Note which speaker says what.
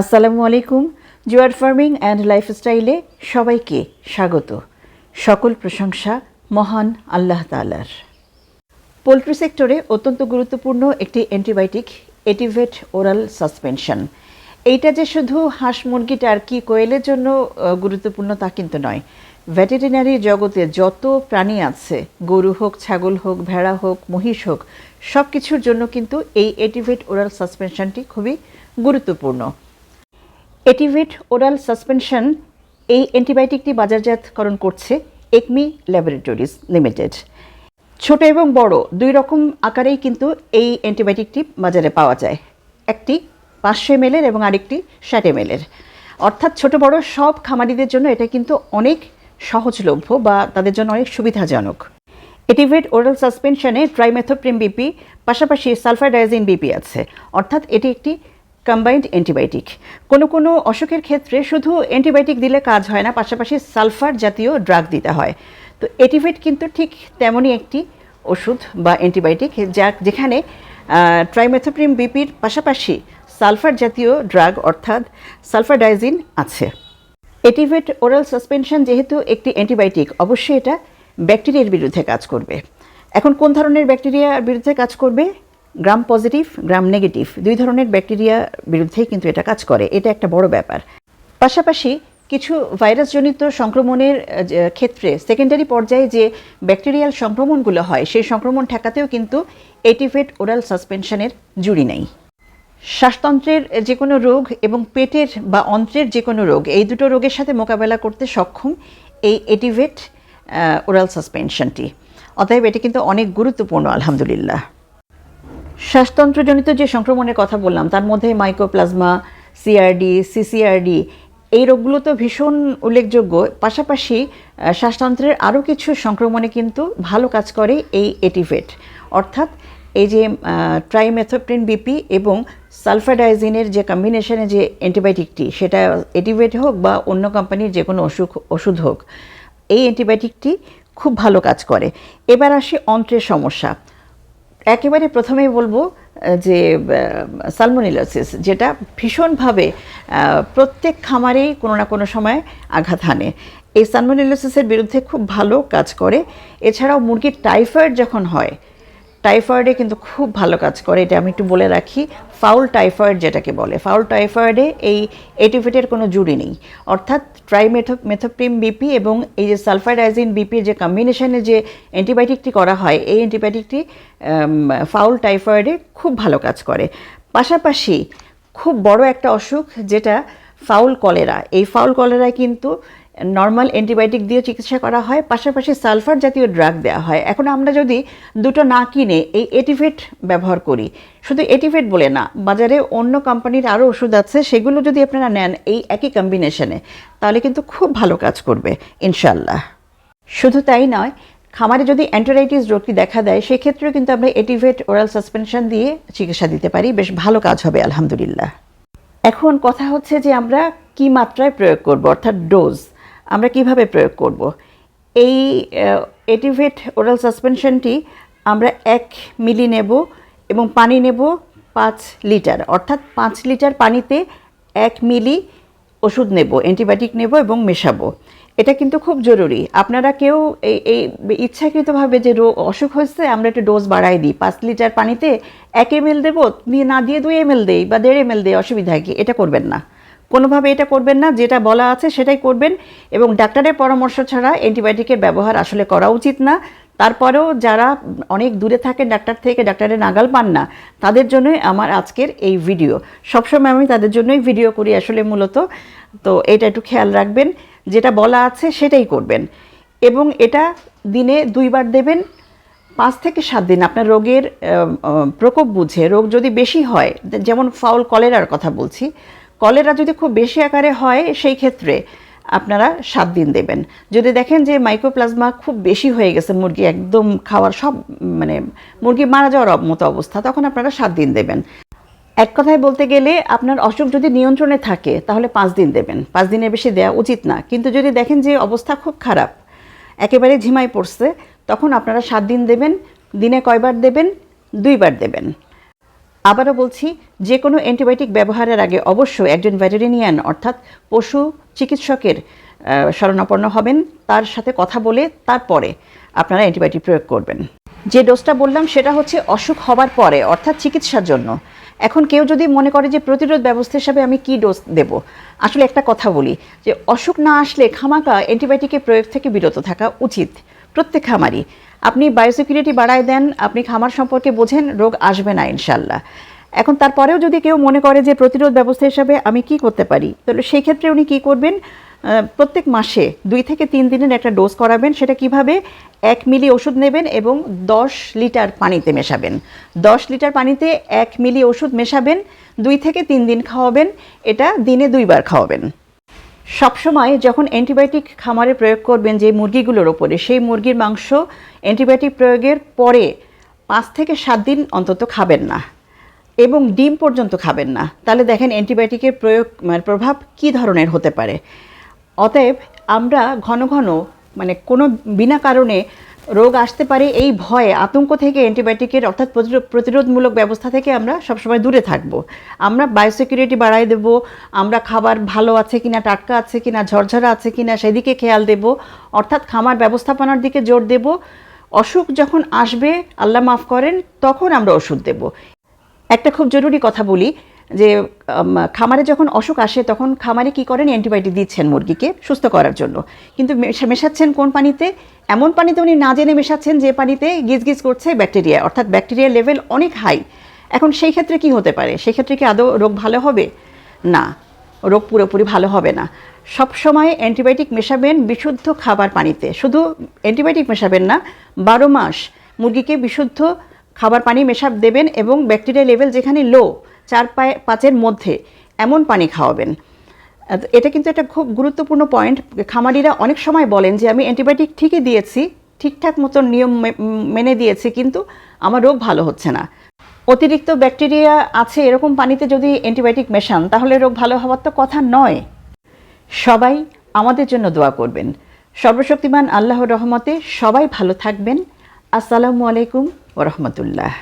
Speaker 1: আসসালামু আলাইকুম। জুয়ার ফার্মিং অ্যান্ড লাইফস্টাইলে সবাইকে স্বাগত। সকল প্রশংসা মহান আল্লাহ তালার পোলট্রি সেক্টরে অত্যন্ত গুরুত্বপূর্ণ একটি অ্যান্টিবায়োটিক, এটিভেট ওরাল সাসপেনশন। এইটা যে শুধু হাঁস, মুরগি, টার্কি, কোয়েলের জন্য গুরুত্বপূর্ণ তা কিন্তু নয়। ভেটেরিনারি জগতে যত প্রাণী আছে, গরু হোক, ছাগল হোক, ভেড়া হোক, মহিষ হোক সব কিছুর জন্য কিন্তু এই এটিভেট ওরাল সাসপেনশনটি খুবই গুরুত্বপূর্ণ। এটিভেট ওরাল সাসপেনশন এই অ্যান্টিবায়োটিকটি বাজারজাতকরণ করছে একমি ল্যাবরেটরিজ লিমিটেড। ছোট এবং বড়, দুই রকম আকারেই কিন্তু এই অ্যান্টিবায়োটিকটি বাজারে পাওয়া যায়। একটি পাঁচশো এমএলের এবং আরেকটি ষাট এমএলের অর্থাৎ ছোট বড় সব খামারিদের জন্য এটা কিন্তু অনেক সহজলভ্য বা তাদের জন্য অনেক সুবিধাজনক। এটিভেট ওরাল সাসপেনশনে ট্রাইমেথোপ্রিম বিপি, পাশাপাশি সালফারডাইজিন বিপি আছে। অর্থাৎ এটি একটি কম্বাইন্ড অ্যান্টিবায়োটিক কোনো কোনো অসুখের ক্ষেত্রে শুধু অ্যান্টিবায়োটিক দিলে কাজ হয় না, পাশাপাশি সালফার জাতীয় ড্রাগ দিতে হয়। তো এটিভেট কিন্তু ঠিক তেমনই একটি ওষুধ বা অ্যান্টিবায়োটিক যা যেখানে ট্রাইমেথোপ্রিম বিপির পাশাপাশি সালফার জাতীয় ড্রাগ অর্থাৎ সালফারডাইজিন আছে। এটিভেট ওরাল সাসপেনশন যেহেতু একটি অ্যান্টিবায়োটিক অবশ্যই এটা ব্যাকটেরিয়ার বিরুদ্ধে কাজ করবে। এখন কোন ধরনের ব্যাকটেরিয়ার বিরুদ্ধে কাজ করবে? গ্রাম পজিটিভ গ্রাম নেগেটিভ দুই ধরনের ব্যাকটেরিয়ার বিরুদ্ধেই কিন্তু এটা কাজ করে। এটা একটা বড় ব্যাপার। পাশাপাশি কিছু ভাইরাসজনিত সংক্রমণের ক্ষেত্রে সেকেন্ডারি পর্যায়ে যে ব্যাকটেরিয়াল সংক্রমণগুলো হয়, সেই সংক্রমণ ঠেকাতেও কিন্তু এটিভেট ওরাল সাসপেনশনের জুড়ি নেই। শ্বাসতন্ত্রের যে কোনো রোগ এবং পেটের বা অন্ত্রের যে কোনো রোগ, এই দুটো রোগের সাথে মোকাবেলা করতে সক্ষম এই এটিভেট ওরাল সাসপেনশনটি অতএব এটি কিন্তু অনেক গুরুত্বপূর্ণ, আলহামদুলিল্লাহ। শ্বাসতন্ত্রজনিত যে সংক্রমণের কথা বললাম, তার মধ্যে মাইক্রোপ্লাজমা সিআরডি সিসিআরডি এই রোগগুলো তো ভীষণ উল্লেখযোগ্য। পাশাপাশি শ্বাসতন্ত্রের আরও কিছু সংক্রমণে কিন্তু ভালো কাজ করে এই এটিভেট। অর্থাৎ এই যে ট্রাইমেথোপ্রিন বিপি এবং সালফাডাইজিনের যে কম্বিনেশনে যে অ্যান্টিবায়োটিকটি সেটা এটিভেট হোক বা অন্য কোম্পানির যে কোনো অসুখ, ওষুধ হোক, এই অ্যান্টিবায়োটিকটি খুব ভালো কাজ করে। এবার আসি অন্ত্রের সমস্যা। একেবারে প্রথমেই বলব যে সালমোনিলোসিস, যেটা ভীষণভাবে প্রত্যেক খামারেই কোনো না কোনো সময় আঘাত হানে। এই সালমোনিলোসিসের বিরুদ্ধে খুব ভালো কাজ করে। এছাড়াও মুরগির টাইফয়েড যখন হয় টাইফয়েডে কিন্তু খুব ভালো কাজ করে। এটা আমি একটু বলে রাখি। ফাউল টাইফয়েড যেটাকে বলে। ফাউল টাইফয়েডে এই এটিভেটের কোনো জুড়ি নেই। অর্থাৎ ট্রাইমেথো মেথোপ্রিম বিপি এবং এই যে সালফাইডাইজিন বিপির যে কম্বিনেশনে যে অ্যান্টিবায়োটিকটি করা হয়, এই অ্যান্টিবায়োটিকটি ফাউল টাইফয়েডে খুব ভালো কাজ করে। পাশাপাশি খুব বড় একটা অসুখ যেটা ফাউল কলেরা এই ফাউল কলেরায় কিন্তু নর্মাল অ্যান্টিবায়োটিক দিয়ে চিকিৎসা করা হয়, পাশাপাশি সালফার জাতীয় ড্রাগ দেওয়া হয়। এখন আমরা যদি দুটো না কিনে এই এটিভেট ব্যবহার করি, শুধু এটিভেট বলে না, বাজারে অন্য কোম্পানির আরও ওষুধ আছে, সেগুলো যদি আপনারা নেন এই একই কম্বিনেশনে তাহলে কিন্তু খুব ভালো কাজ করবে ইনশাল্লাহ শুধু তাই নয়, খামারে যদি অ্যান্টারাইটিস রোগটি দেখা দেয়, সেক্ষেত্রেও কিন্তু আমরা এটিভেট ওরাল সাসপেনশন দিয়ে চিকিৎসা দিতে পারি, বেশ ভালো কাজ হবে, আলহামদুলিল্লাহ। এখন কথা হচ্ছে যে আমরা কি মাত্রায় প্রয়োগ করব, অর্থাৎ ডোজ আমরা কীভাবে প্রয়োগ করব? এই এটিভেট ওরাল সাসপেনশনটি আমরা এক মিলি নেব এবং পানি নেব পাঁচ লিটার। অর্থাৎ পাঁচ লিটার পানিতে এক মিলি ওষুধ নেব, অ্যান্টিবায়োটিক নেব এবং মেশাবো। এটা কিন্তু খুব জরুরি। আপনারা কেউ এই এই ইচ্ছাকৃতভাবে যে রোগ, অসুখ হয়েছে, আমরা একটু ডোজ বাড়াই দিই। পাঁচ লিটার পানিতে এক এম এল দেবো দিয়ে না দিয়ে দুই এম এল দেই বা দেড় এম এল দেই, অসুবিধা কি? এটা করবেন না। কোনোভাবে এটা করবেন না, যেটা বলা আছে সেটাই করবেন এবং ডাক্তারের পরামর্শ ছাড়া অ্যান্টিবায়োটিকের ব্যবহার আসলে করা উচিত না। তারপরেও যারা অনেক দূরে থাকেন ডাক্তার থেকে, ডাক্তারের নাগাল পান না, তাদের জন্যই আমার আজকের এই ভিডিও। সবসময় আমি তাদের জন্যই ভিডিও করি আসলে মূলত। তো এটা একটু খেয়াল রাখবেন, যেটা বলা আছে সেটাই করবেন। এবং এটা দিনে দুইবার দেবেন, পাঁচ থেকে সাত দিন। আপনার রোগের প্রকোপ বুঝে, রোগ যদি বেশি হয়, যেমন ফাউল কলেরার কথা বলছি কলেরা যদি খুব বেশি আকারে হয়, সেই ক্ষেত্রে আপনারা সাত দিন দেবেন। যদি দেখেন যে মাইক্রোপ্লাজমা খুব বেশি হয়ে গেছে, মুরগি একদম খাওয়ার সব মানে মুরগি মারা যাওয়ার মতো অবস্থা, তখন আপনারা সাত দিন দেবেন। এক কথায় বলতে গেলে আপনার অসুখ যদি নিয়ন্ত্রণে থাকে, তাহলে পাঁচ দিন দেবেন। পাঁচ দিনের বেশি দেওয়া উচিত না। কিন্তু যদি দেখেন যে অবস্থা খুব খারাপ, একেবারে ঝিমাই পড়ছে, তখন আপনারা সাত দিন দেবেন, দিনে কয়বার দেবেন? দুইবার দেবেন। আবারও বলছি যে কোনো অ্যান্টিবায়োটিক ব্যবহারের আগে অবশ্যই একজন ভেটেরিনিয়ান অর্থাৎ পশু চিকিৎসকের শরণাপন্ন হবেন। তার সাথে কথা বলে তারপরে আপনারা অ্যান্টিবায়োটিক প্রয়োগ করবেন। যে ডোজটা বললাম, সেটা হচ্ছে অসুখ হবার পরে, অর্থাৎ চিকিৎসার জন্য। এখন কেউ যদি মনে করে যে প্রতিরোধ ব্যবস্থা হিসাবে আমি কি ডোজ দেব? আসলে একটা কথা বলি, যে অসুখ না আসলে খামাকা অ্যান্টিবায়োটিকের প্রয়োগ থেকে বিরত থাকা উচিত। প্রত্যেক খামারই। আপনি বায়োসিকিউরিটি বাড়ায় দেন, আপনি খামার সম্পর্কে বোঝেন, রোগ আসবে না ইনশাল্লাহ। এখন তারপরেও যদি কেউ মনে করে যে প্রতিরোধ ব্যবস্থা হিসাবে আমি কি করতে পারি, তাহলে সেই ক্ষেত্রে উনি কি করবেন? প্রত্যেক মাসে দুই থেকে তিন দিনের একটা ডোজ করাবেন, সেটা কীভাবে? এক মিলি ওষুধ নেবেন এবং দশ লিটার পানিতে মেশাবেন। দশ লিটার পানিতে এক মিলি ওষুধ মেশাবেন, দুই থেকে তিন দিন খাওয়াবেন, এটা দিনে দুইবার খাওয়াবেন। সবসময় যখন অ্যান্টিবায়োটিক খামারে প্রয়োগ করবেন যে মুরগিগুলোর ওপরে, সেই মুরগির মাংস অ্যান্টিবায়োটিক প্রয়োগের পরে পাঁচ থেকে সাত দিন অন্তত খাবেন না এবং ডিম পর্যন্ত খাবেন না। তাহলে দেখেন অ্যান্টিবায়োটিকের প্রয়োগ মানে প্রভাব কি ধরনের হতে পারে। অতএব আমরা ঘন ঘন মানে কোনো বিনা কারণে রোগ আসতে পারে এই ভয়ে আতঙ্ক থেকে অ্যান্টিবায়োটিকের অর্থাৎ প্রতিরোধ প্রতিরোধমূলক ব্যবস্থা থেকে আমরা সবসময় দূরে থাকব। আমরা বায়োসিকিউরিটি বাড়াই দেব, আমরা খাবার ভালো আছে কিনা, টাটকা আছে কিনা, ঝরঝরা আছে কিনা সেদিকে খেয়াল দেব, অর্থাৎ খামার ব্যবস্থাপনার দিকে জোর দেব। অসুখ যখন আসবে, আল্লাহ মাফ করেন, তখন আমরা ওষুধ দেব। একটা খুব জরুরি কথা বলি যে খামারে যখন অসুখ আসে তখন খামারে কি করেন? অ্যান্টিবায়োটিক দিচ্ছেন মুরগিকে সুস্থ করার জন্য। কিন্তু মেশা- মেশাচ্ছেন কোন পানিতে? এমন পানিতে উনি না জেনে মেশাচ্ছেন যে পানিতে গিজ গিজ করছে ব্যাকটেরিয়া। অর্থাৎ ব্যাকটেরিয়ার লেভেল অনেক হাই। এখন সেই ক্ষেত্রে কি হতে পারে? সেই ক্ষেত্রে কি আদৌ রোগ ভালো হবে? না, রোগ পুরোপুরি ভালো হবে না। সব সময় অ্যান্টিবায়োটিক মেশাবেন বিশুদ্ধ খাবার পানিতে। শুধু অ্যান্টিবায়োটিক মেশাবেন না, বারো মাস মুরগিকে বিশুদ্ধ খাবার পানি মেশাব দেবেন এবং ব্যাকটেরিয়া লেভেল যেখানে লো চার পায়ে পাঁচের মধ্যে এমন পানি খাওয়াবেন। এটা কিন্তু একটা খুব গুরুত্বপূর্ণ পয়েন্ট খামারিরা অনেক সময় বলেন যে, আমি অ্যান্টিবায়োটিক ঠিকই দিয়েছি, ঠিকঠাক মতো নিয়ম মেনে দিয়েছি, কিন্তু আমার রোগ ভালো হচ্ছে না। অতিরিক্ত ব্যাকটেরিয়া আছে এরকম পানিতে যদি অ্যান্টিবায়োটিক মেশান, তাহলে রোগ ভালো হওয়ার তো কথা নয়। সবাই আমাদের জন্য দোয়া করবেন। সর্বশক্তিমান আল্লাহর রহমতে সবাই ভালো থাকবেন। আসসালামু আলাইকুম ওরহমতুল্লাহ